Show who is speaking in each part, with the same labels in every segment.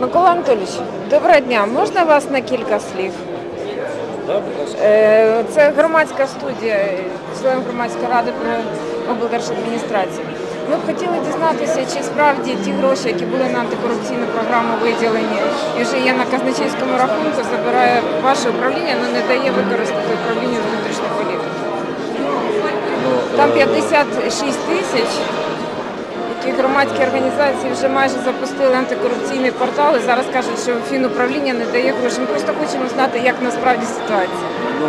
Speaker 1: Микола Анатолійович, доброго дня. Можна вас на кілька слів? Е, Це громадська студія, е, член громадської ради при облдержадміністрації. Ми б хотіли дізнатися, чи справді ті гроші, які були на антикорупційну програму виділені і вже є на казначейському рахунку, забирає ваше управління, але не дає використати управлінню з внутрішньої політики. Там 56 тисяч, які громадські організації вже майже запустили антикорупційний портал і зараз кажуть, що фінуправління не дає грошей. Ми просто хочемо знати, як насправді ситуація.
Speaker 2: Ну,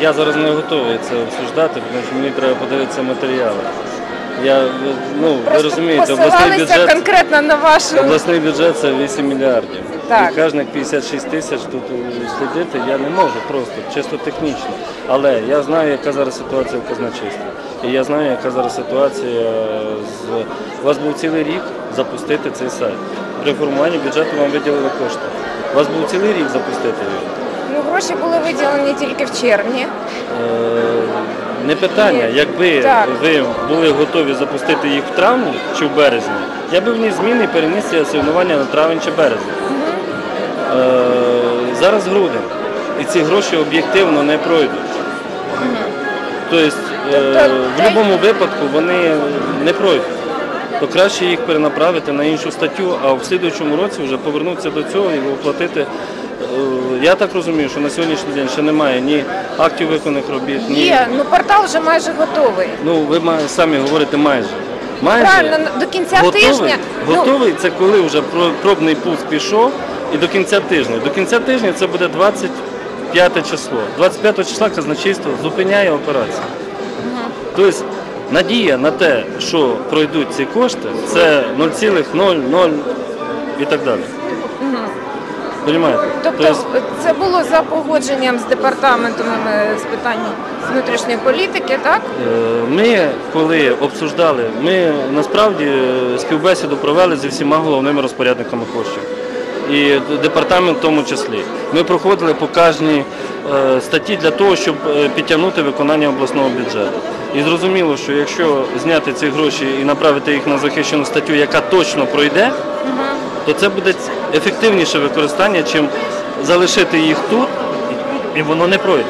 Speaker 2: я зараз не готовий це обсуждати, тому що мені треба подивитися матеріали. Я, ну, ви
Speaker 1: Просто
Speaker 2: розумієте, обласний
Speaker 1: посилалися
Speaker 2: бюджет,
Speaker 1: конкретно на вашу.
Speaker 2: обласний бюджет це 8 мільярдів.
Speaker 1: Так.
Speaker 2: І кожних 56 тисяч тут слідити я не можу просто, чисто технічно. Але я знаю, яка зараз ситуація в казначействі. І я знаю, яка зараз ситуація з. У вас був цілий рік запустити цей сайт. При формуванні бюджету вам виділили кошти. У вас був цілий рік запустити його.
Speaker 1: Ну, гроші були виділені тільки в червні.
Speaker 2: Е, Не питання,
Speaker 1: Ні.
Speaker 2: якби
Speaker 1: Так.
Speaker 2: ви були готові запустити їх в травні чи в березні, я би вніс зміни і переніс ці асигнування на травень чи березень. Е, Зараз грудень. І ці гроші об'єктивно не пройдуть. Тобто в будь-якому випадку вони не пройдуть. То краще їх перенаправити на іншу статтю, а в слідуючому році вже повернутися до цього і оплатити. Е, Я так розумію, що на сьогоднішній день ще немає ні актів виконаних робіт, ні.
Speaker 1: Є, ну портал вже майже готовий.
Speaker 2: Ну, ви самі говорите майже. Майже
Speaker 1: Правильно, до кінця
Speaker 2: готовий,
Speaker 1: тижня. ну,
Speaker 2: готовий це коли вже про- пробний пуск пішов і до кінця тижня. До кінця тижня це буде 25 число. 25 числа казначейство зупиняє операцію. Тобто надія на те, що пройдуть ці кошти, це 0,00 і так далі. Понімаєте?
Speaker 1: Тобто це було за погодженням з департаментом е, з питань внутрішньої політики, так?
Speaker 2: Е, Ми, коли обсуждали, ми насправді е, співбесіду провели зі всіма головними розпорядниками коштів. І департамент в тому числі. Ми проходили по кожній е, статті для того, щоб е, підтягнути виконання обласного бюджету. І зрозуміло, що якщо зняти ці гроші і направити їх на захищену статтю, яка точно пройде, то це буде ефективніше використання, чим залишити їх тут, і воно не пройде.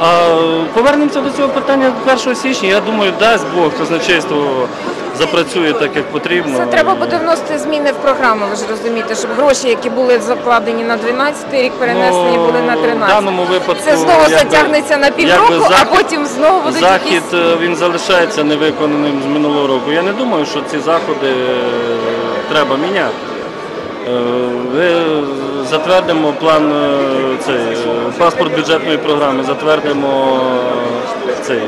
Speaker 2: А повернемося до цього питання 1 січня. Я думаю, дасть Бог казначейство запрацює так, як потрібно.
Speaker 1: Це треба буде вносити зміни в програму, ви ж розумієте, щоб гроші, які були закладені на 12 рік, перенесені
Speaker 2: Ну,
Speaker 1: були на
Speaker 2: В даному випадку
Speaker 1: Це знову
Speaker 2: якби-
Speaker 1: затягнеться на півроку, а потім знову будуть
Speaker 2: захід
Speaker 1: якісь...
Speaker 2: е, він залишається невиконаним з минулого року. Я не думаю, що ці заходи е, треба міняти. Е, Ви затвердимо план е, цей е, паспорт бюджетної програми, затвердимо е, цей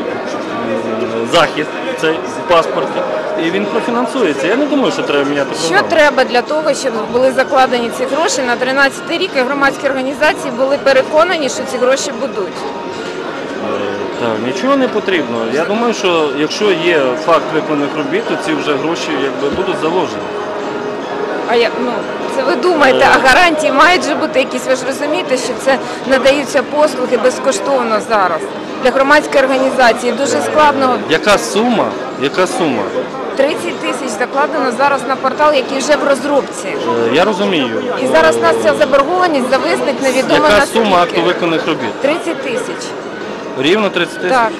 Speaker 2: захід цей в паспорті, і він профінансується. Я не думаю, що треба міняти
Speaker 1: Що треба для того, щоб були закладені ці гроші на 13 рік, і громадські організації були переконані, що ці гроші будуть?
Speaker 2: Так, нічого не потрібно. Я думаю, що якщо є факт виконаних робіт, то ці вже гроші якби будуть заложені.
Speaker 1: А я ну це ви думаєте, а гарантії мають же бути якісь. Ви ж розумієте, що це надаються послуги безкоштовно зараз для громадської організації. Дуже складно.
Speaker 2: Яка сума? Яка сума?
Speaker 1: 30 тисяч закладено зараз на портал, який вже в розробці.
Speaker 2: Е, Я розумію.
Speaker 1: І зараз у нас ця заборгованість зависнить невідомо
Speaker 2: Яка сума акту виконаних робіт?
Speaker 1: 30 тисяч.
Speaker 2: Рівно 30 тисяч?
Speaker 1: Так.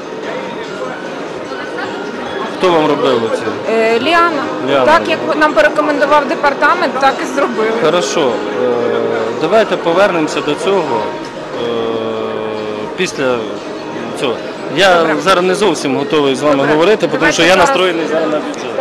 Speaker 2: Хто вам робив оці?
Speaker 1: Е, Ліана,
Speaker 2: Ліана.
Speaker 1: так як нам порекомендував департамент, так і зробили.
Speaker 2: Хорошо. Е, Давайте повернемося до цього е, після цього. Я зараз не зовсім готовий з вами говорити, тому що я настроєний зараз на бюджет.